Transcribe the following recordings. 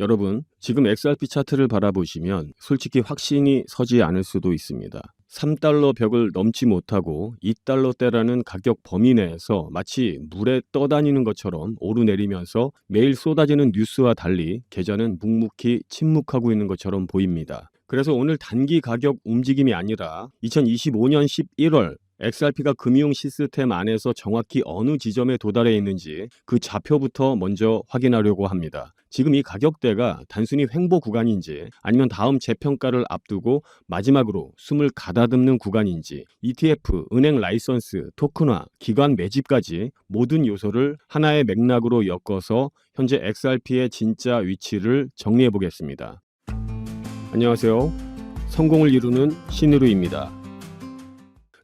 여러분, 지금 XRP 차트를 바라보시면 솔직히 확신이 서지 않을 수도 있습니다. 3달러 벽을 넘지 못하고 2달러대라는 가격 범위 내에서 마치 물에 떠다니는 것처럼 오르내리면서 매일 쏟아지는 뉴스와 달리 계좌는 묵묵히 침묵하고 있는 것처럼 보입니다. 그래서 오늘 단기 가격 움직임이 아니라 2025년 11월 XRP가 금융 시스템 안에서 정확히 어느 지점에 도달해 있는지 그 좌표부터 먼저 확인하려고 합니다. 지금 이 가격대가 단순히 횡보 구간인지 아니면 다음 재평가를 앞두고 마지막으로 숨을 가다듬는 구간인지 ETF, 은행 라이선스, 토큰화, 기관 매집까지 모든 요소를 하나의 맥락으로 엮어서 현재 XRP의 진짜 위치를 정리해 보겠습니다. 안녕하세요. 성공을 이루는 신으루입니다.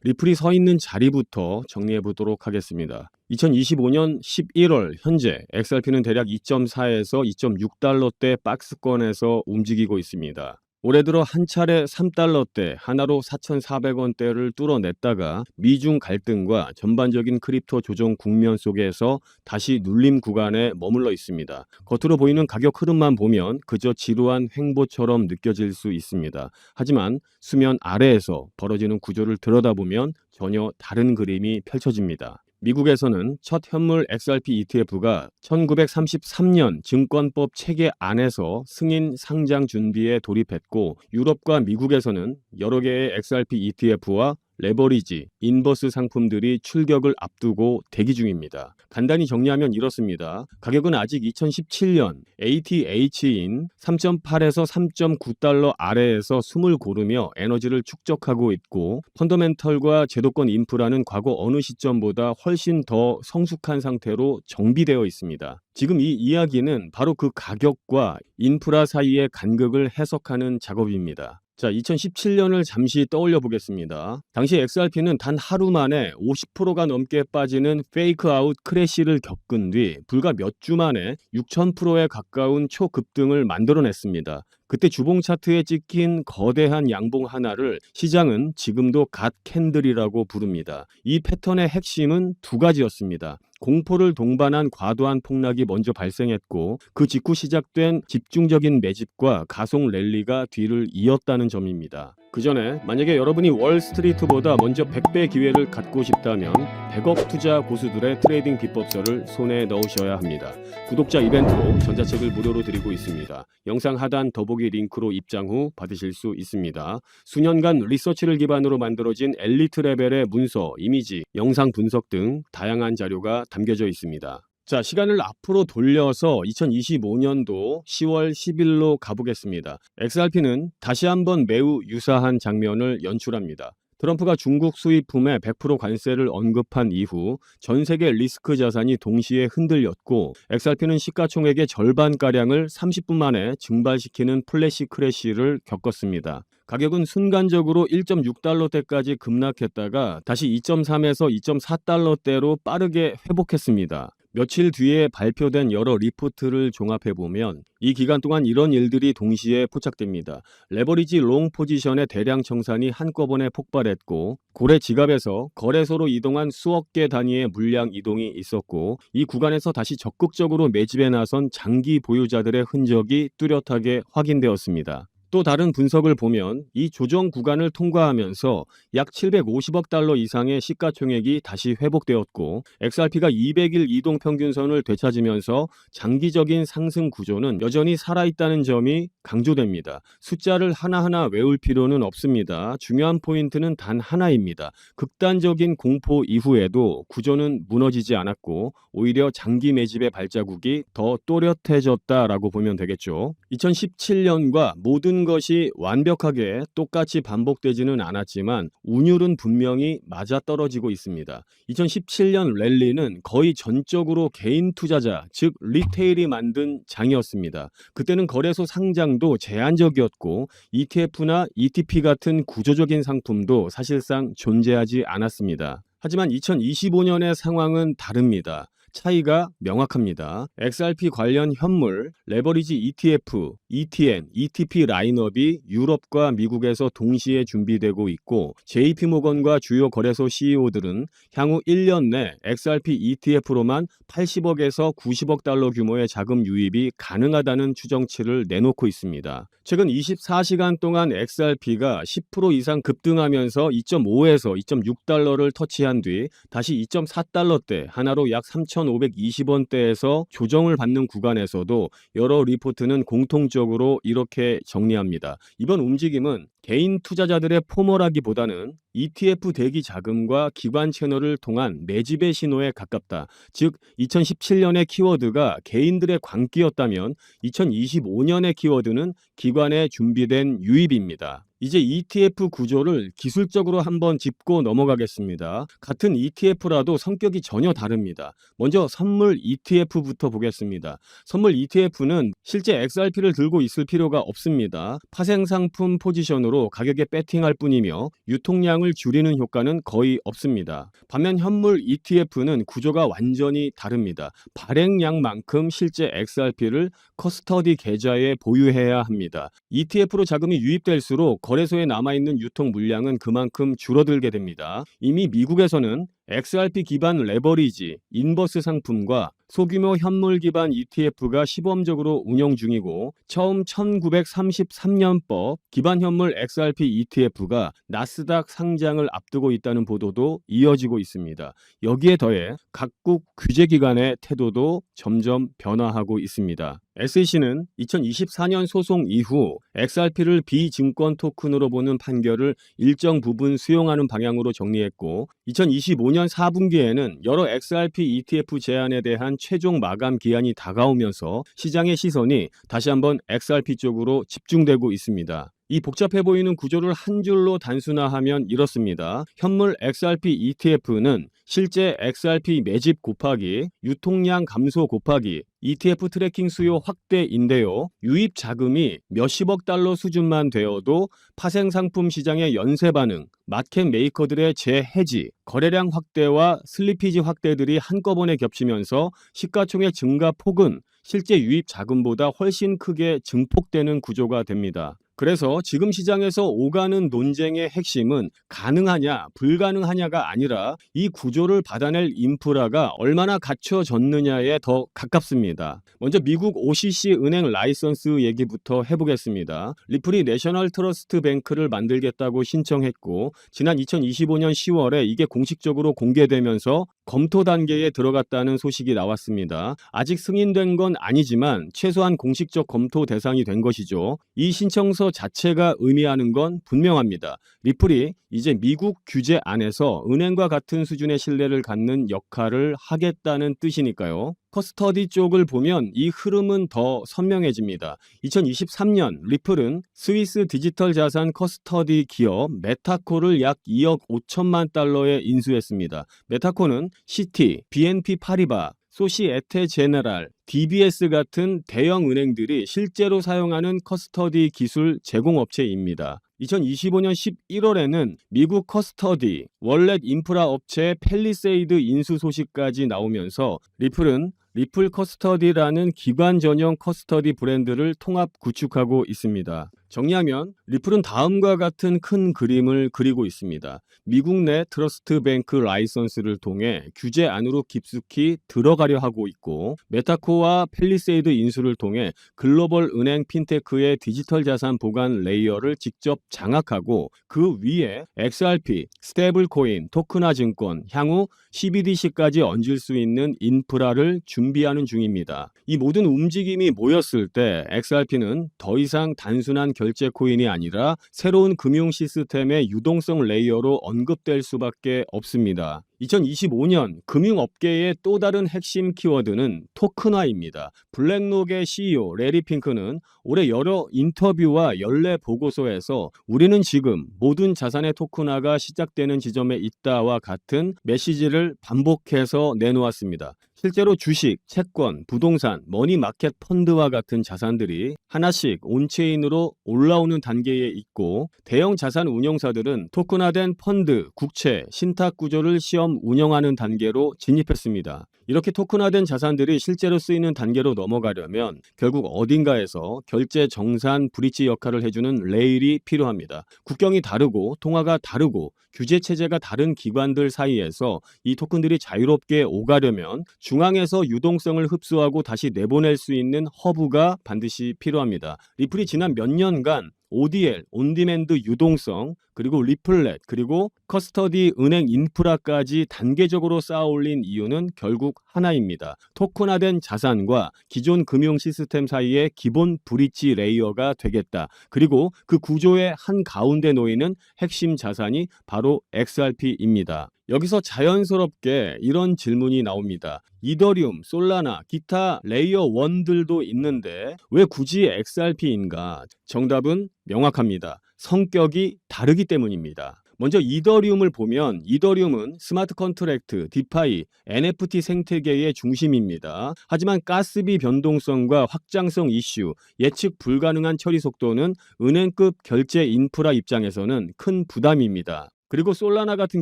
리플이 서 있는 자리부터 정리해 보도록 하겠습니다. 2025년 11월 현재 XRP는 대략 2.4에서 2.6달러대 박스권에서 움직이고 있습니다. 올해 들어 한 차례 3달러대 하나로 4,400원대를 뚫어냈다가 미중 갈등과 전반적인 크립토 조정 국면 속에서 다시 눌림 구간에 머물러 있습니다. 겉으로 보이는 가격 흐름만 보면 그저 지루한 횡보처럼 느껴질 수 있습니다. 하지만 수면 아래에서 벌어지는 구조를 들여다보면 전혀 다른 그림이 펼쳐집니다. 미국에서는 첫 현물 XRP ETF가 1933년 증권법 체계 안에서 승인 상장 준비에 돌입했고 유럽과 미국에서는 여러 개의 XRP ETF와 레버리지, 인버스 상품들이 출격을 앞두고 대기 중입니다. 간단히 정리하면 이렇습니다. 가격은 아직 2017년 ATH인 3.8에서 3.9달러 아래에서 숨을 고르며 에너지를 축적하고 있고 펀더멘털과 제도권 인프라는 과거 어느 시점보다 훨씬 더 성숙한 상태로 정비되어 있습니다. 지금 이 이야기는 바로 그 가격과 인프라 사이의 간극을 해석하는 작업입니다. 자, 2017년을 잠시 떠올려 보겠습니다. 당시 XRP는 단 하루 만에 50%가 넘게 빠지는 페이크 아웃 크래시를 겪은 뒤 불과 몇 주 만에 6000%에 가까운 초급등을 만들어냈습니다. 그때 주봉 차트에 찍힌 거대한 양봉 하나를 시장은 지금도 갓 캔들이라고 부릅니다. 이 패턴의 핵심은 두 가지였습니다. 공포를 동반한 과도한 폭락이 먼저 발생했고 그 직후 시작된 집중적인 매집과 가속 랠리가 뒤를 이었다는 점입니다. 그 전에 만약에 여러분이 월스트리트보다 먼저 100배 기회를 갖고 싶다면 100억 투자 고수들의 트레이딩 비법서를 손에 넣으셔야 합니다. 구독자 이벤트로 전자책을 무료로 드리고 있습니다. 영상 하단 더보기 링크로 입장 후 받으실 수 있습니다. 수년간 리서치를 기반으로 만들어진 엘리트 레벨의 문서, 이미지, 영상 분석 등 다양한 자료가 담겨져 있습니다. 자, 시간을 앞으로 돌려서 2025년도 10월 10일로 가보겠습니다. XRP는 다시 한번 매우 유사한 장면을 연출합니다. 트럼프가 중국 수입품에 100% 관세를 언급한 이후 전 세계 리스크 자산이 동시에 흔들렸고 XRP는 시가총액의 절반가량을 30분 만에 증발시키는 플래시 크래시를 겪었습니다. 가격은 순간적으로 1.6달러대까지 급락했다가 다시 2.3에서 2.4달러대로 빠르게 회복했습니다. 며칠 뒤에 발표된 여러 리포트를 종합해 보면 이 기간 동안 이런 일들이 동시에 포착됩니다. 레버리지 롱 포지션의 대량 청산이 한꺼번에 폭발했고 고래 지갑에서 거래소로 이동한 수억 개 단위의 물량 이동이 있었고 이 구간에서 다시 적극적으로 매집에 나선 장기 보유자들의 흔적이 뚜렷하게 확인되었습니다. 또 다른 분석을 보면 이 조정 구간을 통과하면서 약 750억 달러 이상의 시가총액이 다시 회복되었고 XRP가 200일 이동 평균선을 되찾으면서 장기적인 상승 구조는 여전히 살아있다는 점이 강조됩니다. 숫자를 하나하나 외울 필요는 없습니다. 중요한 포인트는 단 하나입니다. 극단적인 공포 이후에도 구조는 무너지지 않았고 오히려 장기 매집의 발자국이 더 또렷해졌다라고 보면 되겠죠. 2017년과 모든 것이 완벽하게 똑같이 반복되지는 않았지만 운율은 분명히 맞아떨어지고 있습니다. 2017년 랠리는 거의 전적으로 개인 투자자, 즉 리테일이 만든 장이었습니다. 그때는 거래소 상장도 제한적이었고 ETF나 ETP 같은 구조적인 상품도 사실상 존재하지 않았습니다. 하지만 2025년의 상황은 다릅니다. 차이가 명확합니다. XRP 관련 현물, 레버리지 ETF, ETN, ETP 라인업이 유럽과 미국에서 동시에 준비되고 있고 JP모건과 주요 거래소 CEO들은 향후 1년 내 XRP ETF로만 80억에서 90억 달러 규모의 자금 유입이 가능하다는 추정치를 내놓고 있습니다. 최근 24시간 동안 XRP가 10% 이상 급등하면서 2.5에서 2.6달러를 터치한 뒤 다시 2.4달러대 하나로 약 3,520원대에서 조정을 받는 구간에서도 여러 리포트는 공통적으로 이렇게 정리합니다. 이번 움직임은 개인 투자자들의 포멀하기보다는 ETF 대기 자금과 기관 채널을 통한 매집의 신호에 가깝다. 즉 2017년의 키워드가 개인들의 광기였다면 2025년의 키워드는 기관에 준비된 유입입니다. 이제 ETF 구조를 기술적으로 한번 짚고 넘어가겠습니다. 같은 ETF라도 성격이 전혀 다릅니다. 먼저 선물 ETF부터 보겠습니다. 선물 ETF는 실제 XRP를 들고 있을 필요가 없습니다. 파생상품 포지션으로 가격에 배팅할 뿐이며 유통량을 줄이는 효과는 거의 없습니다. 반면 현물 ETF는 구조가 완전히 다릅니다. 발행량만큼 실제 XRP를 커스터디 계좌에 보유해야 합니다. ETF로 자금이 유입될수록 거래소에 남아있는 유통 물량은 그만큼 줄어들게 됩니다. 이미 미국에서는 XRP 기반 레버리지, 인버스 상품과 소규모 현물 기반 ETF가 시범적으로 운영 중이고 처음 1933년법 기반 현물 XRP ETF가 나스닥 상장을 앞두고 있다는 보도도 이어지고 있습니다. 여기에 더해 각국 규제 기관의 태도도 점점 변화하고 있습니다. SEC는 2024년 소송 이후 XRP를 비증권 토큰으로 보는 판결을 일정 부분 수용하는 방향으로 정리했고 2025년 4분기에는 여러 XRP ETF 제안에 대한 최종 마감 기한이 다가오면서 시장의 시선이 다시 한번 XRP 쪽으로 집중되고 있습니다. 이 복잡해 보이는 구조를 한 줄로 단순화하면 이렇습니다. 현물 XRP ETF는 실제 XRP 매집 곱하기 유통량 감소 곱하기 ETF 트래킹 수요 확대인데요. 유입 자금이 몇십억 달러 수준만 되어도 파생 상품 시장의 연쇄 반응, 마켓 메이커들의 재해지, 거래량 확대와 슬리피지 확대들이 한꺼번에 겹치면서 시가총액 증가 폭은 실제 유입 자금보다 훨씬 크게 증폭되는 구조가 됩니다. 그래서 지금 시장에서 오가는 논쟁의 핵심은 가능하냐, 불가능하냐가 아니라 이 구조를 받아낼 인프라가 얼마나 갖춰졌느냐에 더 가깝습니다. 먼저 미국 OCC 은행 라이선스 얘기부터 해보겠습니다. 리플이 내셔널 트러스트 뱅크를 만들겠다고 신청했고, 지난 2025년 10월에 이게 공식적으로 공개되면서 검토 단계에 들어갔다는 소식이 나왔습니다. 아직 승인된 건 아니지만 최소한 공식적 검토 대상이 된 것이죠. 이 신청서 자체가 의미하는 건 분명합니다. 리플이 이제 미국 규제 안에서 은행과 같은 수준의 신뢰를 갖는 역할을 하겠다는 뜻이니까요. 커스터디 쪽을 보면 이 흐름은 더 선명해집니다. 2023년 리플은 스위스 디지털 자산 커스터디 기업 메타코를 약 2억 5천만 달러에 인수했습니다. 메타코는 시티, BNP 파리바, 소시에테 제네랄, DBS 같은 대형 은행들이 실제로 사용하는 커스터디 기술 제공업체입니다. 2025년 11월에는 미국 커스터디, 월렛 인프라 업체 펠리세이드 인수 소식까지 나오면서 리플은 리플 커스터디라는 기관 전용 커스터디 브랜드를 통합 구축하고 있습니다. 정리하면 리플은 다음과 같은 큰 그림을 그리고 있습니다. 미국 내 트러스트 뱅크 라이선스를 통해 규제 안으로 깊숙이 들어가려 하고 있고 메타코와 펠리세이드 인수를 통해 글로벌 은행 핀테크의 디지털 자산 보관 레이어를 직접 장악하고 그 위에 XRP, 스테이블 코인, 토크나 증권, 향후 CBDC까지 얹을 수 있는 인프라를 준비하는 중입니다. 이 모든 움직임이 모였을 때 XRP는 더 이상 단순한 결제 코인이 아니라 새로운 금융 시스템의 유동성 레이어로 언급될 수밖에 없습니다. 2025년 금융업계의 또 다른 핵심 키워드는 토큰화입니다. 블랙록의 CEO 레리 핑크는 올해 여러 인터뷰와 연례 보고서에서 우리는 지금 모든 자산의 토큰화가 시작되는 지점에 있다와 같은 메시지를 반복해서 내놓았습니다. 실제로 주식, 채권, 부동산, 머니마켓 펀드와 같은 자산들이 하나씩 온체인으로 올라오는 단계에 있고 대형 자산 운용사들은 토큰화된 펀드, 국채, 신탁 구조를 시험 운영하는 단계로 진입했습니다. 이렇게 토큰화된 자산들이 실제로 쓰이는 단계로 넘어가려면 결국 어딘가에서 결제 정산 브릿지 역할을 해주는 레일이 필요합니다. 국경이 다르고 통화가 다르고 규제 체제가 다른 기관들 사이에서 이 토큰들이 자유롭게 오가려면 중앙에서 유동성을 흡수하고 다시 내보낼 수 있는 허브가 반드시 필요합니다. 리플이 지난 몇 년간 ODL, 온디맨드 유동성, 그리고 리플렛, 그리고 커스터디 은행 인프라까지 단계적으로 쌓아 올린 이유는 결국 하나입니다. 토큰화된 자산과 기존 금융 시스템 사이의 기본 브릿지 레이어가 되겠다. 그리고 그 구조의 한 가운데 놓이는 핵심 자산이 바로 XRP입니다. 여기서 자연스럽게 이런 질문이 나옵니다. 이더리움, 솔라나, 기타 레이어 1들도 있는데 왜 굳이 XRP인가? 정답은 명확합니다. 성격이 다르기 때문입니다. 먼저 이더리움을 보면 이더리움은 스마트 컨트랙트, 디파이, NFT 생태계의 중심입니다. 하지만 가스비 변동성과 확장성 이슈, 예측 불가능한 처리 속도는 은행급 결제 인프라 입장에서는 큰 부담입니다. 그리고 솔라나 같은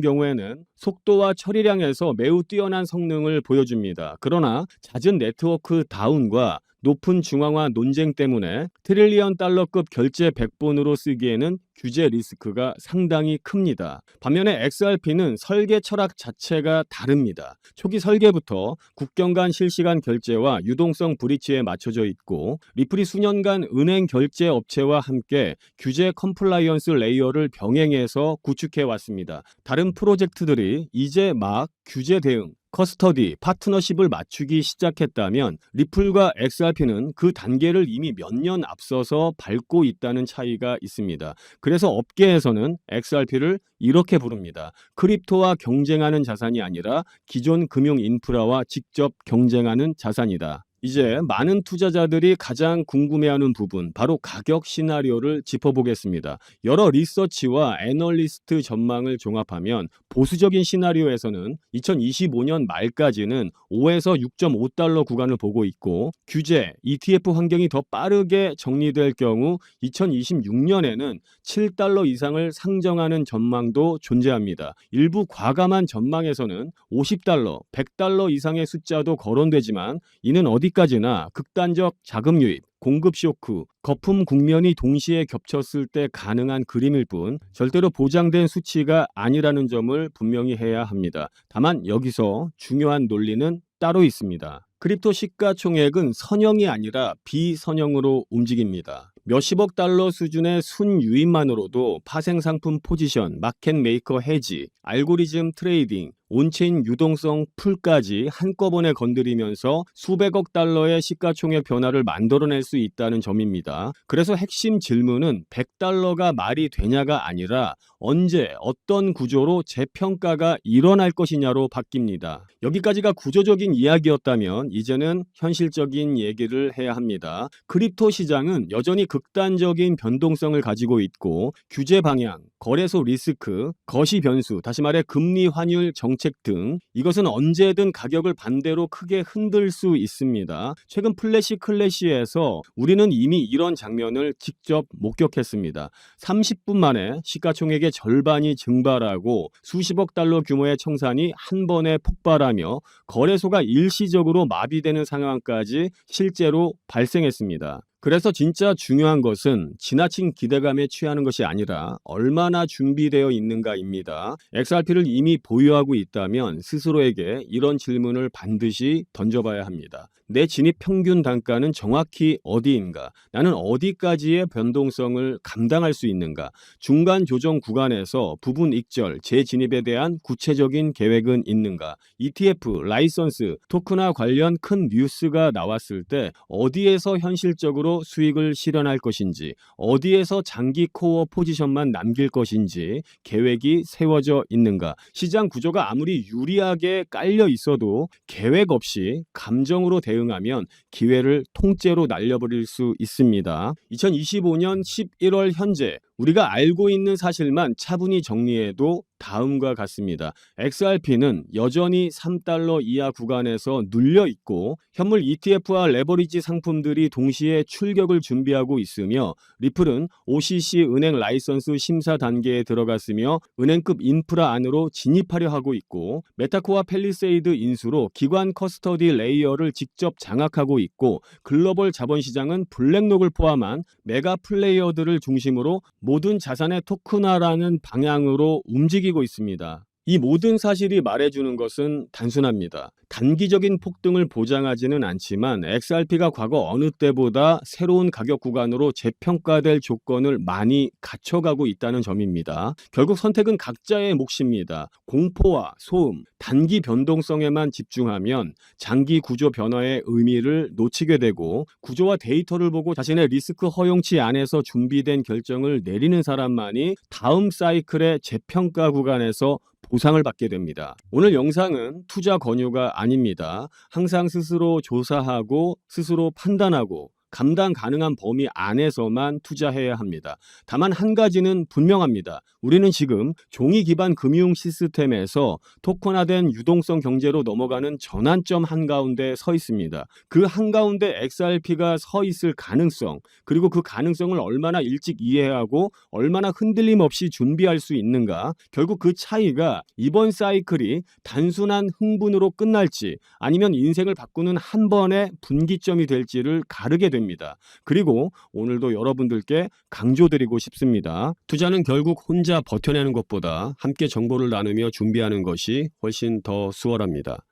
경우에는 속도와 처리량에서 매우 뛰어난 성능을 보여줍니다. 그러나 잦은 네트워크 다운과 높은 중앙화 논쟁 때문에 트릴리언 달러급 결제 백본으로 쓰기에는 규제 리스크가 상당히 큽니다. 반면에 XRP는 설계 철학 자체가 다릅니다. 초기 설계부터 국경 간 실시간 결제와 유동성 브리치에 맞춰져 있고 리플이 수년간 은행 결제 업체와 함께 규제 컴플라이언스 레이어를 병행해서 구축해 왔습니다. 다른 프로젝트들이 이제 막 규제 대응, 커스터디, 파트너십을 맞추기 시작했다면 리플과 XRP는 그 단계를 이미 몇 년 앞서서 밟고 있다는 차이가 있습니다. 그래서 업계에서는 XRP를 이렇게 부릅니다. 크립토와 경쟁하는 자산이 아니라 기존 금융 인프라와 직접 경쟁하는 자산이다. 이제 많은 투자자들이 가장 궁금해하는 부분, 바로 가격 시나리오를 짚어보겠습니다. 여러 리서치와 애널리스트 전망을 종합하면 보수적인 시나리오에서는 2025년 말까지는 5에서 6.5달러 구간을 보고 있고 규제, ETF 환경이 더 빠르게 정리될 경우 2026년에는 7달러 이상을 상정하는 전망도 존재합니다. 일부 과감한 전망에서는 50달러, 100달러 이상의 숫자도 거론되지만 이는 어디 까지나 극단적 자금 유입, 공급 쇼크, 거품 국면이 동시에 겹쳤을 때 가능한 그림일 뿐 절대로 보장된 수치가 아니라는 점을 분명히 해야 합니다. 다만 여기서 중요한 논리는 따로 있습니다. 크립토 시가총액은 선형이 아니라 비선형으로 움직입니다. 몇십억 달러 수준의 순유입만으로도 파생 상품 포지션, 마켓 메이커 해지, 알고리즘 트레이딩, 온체인 유동성 풀까지 한꺼번에 건드리면서 수백억 달러의 시가총액 변화를 만들어낼 수 있다는 점입니다. 그래서 핵심 질문은 100달러가 말이 되냐가 아니라 언제 어떤 구조로 재평가가 일어날 것이냐로 바뀝니다. 여기까지가 구조적인 이야기였다면 이제는 현실적인 얘기를 해야 합니다. 크립토 시장은 여전히 극단적인 변동성을 가지고 있고 규제 방향, 거래소 리스크, 거시 변수, 다시 말해 금리 환율 정책 등 이것은 언제든 가격을 반대로 크게 흔들 수 있습니다. 최근 플래시 클래시에서 우리는 이미 이런 장면을 직접 목격했습니다. 30분 만에 시가총액의 절반이 증발하고 수십억 달러 규모의 청산이 한 번에 폭발하며 거래소가 일시적으로 마비되는 상황까지 실제로 발생했습니다. 그래서 진짜 중요한 것은 지나친 기대감에 취하는 것이 아니라 얼마나 준비되어 있는가입니다. XRP를 이미 보유하고 있다면 스스로에게 이런 질문을 반드시 던져봐야 합니다. 내 진입 평균 단가는 정확히 어디인가? 나는 어디까지의 변동성을 감당할 수 있는가? 중간 조정 구간에서 부분 익절, 재진입에 대한 구체적인 계획은 있는가? ETF, 라이선스, 토크나 관련 큰 뉴스가 나왔을 때 어디에서 현실적으로 수익을 실현할 것인지, 어디에서 장기 코어 포지션만 남길 것인지 계획이 세워져 있는가? 시장 구조가 아무리 유리하게 깔려 있어도 계획 없이 감정으로 대응 하면 기회를 통째로 날려버릴 수 있습니다. 2025년 11월 현재 우리가 알고 있는 사실만 차분히 정리해도 다음과 같습니다. XRP는 여전히 3달러 이하 구간에서 눌려 있고 현물 ETF와 레버리지 상품들이 동시에 출격을 준비하고 있으며 리플은 OCC 은행 라이선스 심사 단계에 들어갔으며 은행급 인프라 안으로 진입하려 하고 있고 메타코와 펠리세이드 인수로 기관 커스터디 레이어를 직접 장악하고 있고 글로벌 자본시장은 블랙록을 포함한 메가 플레이어들을 중심으로 모든 자산의 토큰화라는 방향으로 움직이고 있습니다. 이 모든 사실이 말해주는 것은 단순합니다. 단기적인 폭등을 보장하지는 않지만 XRP가 과거 어느 때보다 새로운 가격 구간으로 재평가될 조건을 많이 갖춰가고 있다는 점입니다. 결국 선택은 각자의 몫입니다. 공포와 소음, 단기 변동성에만 집중하면 장기 구조 변화의 의미를 놓치게 되고 구조와 데이터를 보고 자신의 리스크 허용치 안에서 준비된 결정을 내리는 사람만이 다음 사이클의 재평가 구간에서 보상을 받게 됩니다. 오늘 영상은 투자 권유가 아닙니다. 항상 스스로 조사하고 스스로 판단하고 감당 가능한 범위 안에서만 투자해야 합니다. 다만 한 가지는 분명합니다. 우리는 지금 종이 기반 금융 시스템에서 토큰화된 유동성 경제로 넘어가는 전환점 한가운데 서 있습니다. 그 한가운데 XRP가 서 있을 가능성, 그리고 그 가능성을 얼마나 일찍 이해하고 얼마나 흔들림 없이 준비할 수 있는가, 결국 그 차이가 이번 사이클이 단순한 흥분으로 끝날지 아니면 인생을 바꾸는 한 번의 분기점이 될지를 가르게 됩니다. 그리고 오늘도 여러분들께 강조드리고 싶습니다. 투자는 결국 혼자 버텨내는 것보다 함께 정보를 나누며 준비하는 것이 훨씬 더 수월합니다.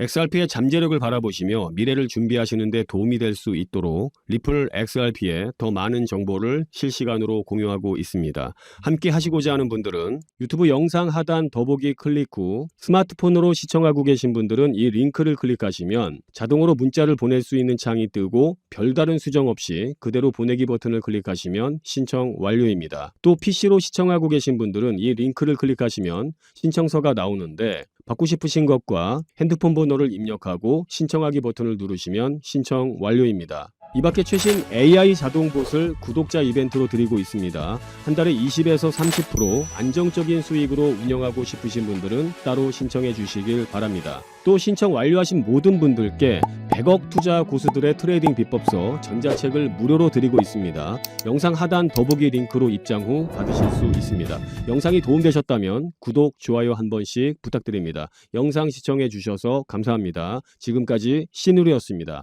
XRP의 잠재력을 바라보시며 미래를 준비하시는 데 도움이 될 수 있도록 리플 XRP에 더 많은 정보를 실시간으로 공유하고 있습니다. 함께 하시고자 하는 분들은 유튜브 영상 하단 더보기 클릭 후 스마트폰으로 시청하고 계신 분들은 이 링크를 클릭하시면 자동으로 문자를 보낼 수 있는 창이 뜨고 별다른 수정 없이 그대로 보내기 버튼을 클릭하시면 신청 완료입니다. 또 PC로 시청하고 계신 분들은 이 링크를 클릭하시면 신청서가 나오는데 받고 싶으신 것과 핸드폰 번호를 입력하고 신청하기 버튼을 누르시면 신청 완료입니다. 이 밖에 최신 AI 자동봇을 구독자 이벤트로 드리고 있습니다. 한 달에 20에서 30% 안정적인 수익으로 운영하고 싶으신 분들은 따로 신청해 주시길 바랍니다. 또 신청 완료하신 모든 분들께 100억 투자 고수들의 트레이딩 비법서 전자책을 무료로 드리고 있습니다. 영상 하단 더보기 링크로 입장 후 받으실 수 있습니다. 영상이 도움되셨다면 구독, 좋아요 한 번씩 부탁드립니다. 영상 시청해 주셔서 감사합니다. 지금까지 신우리였습니다.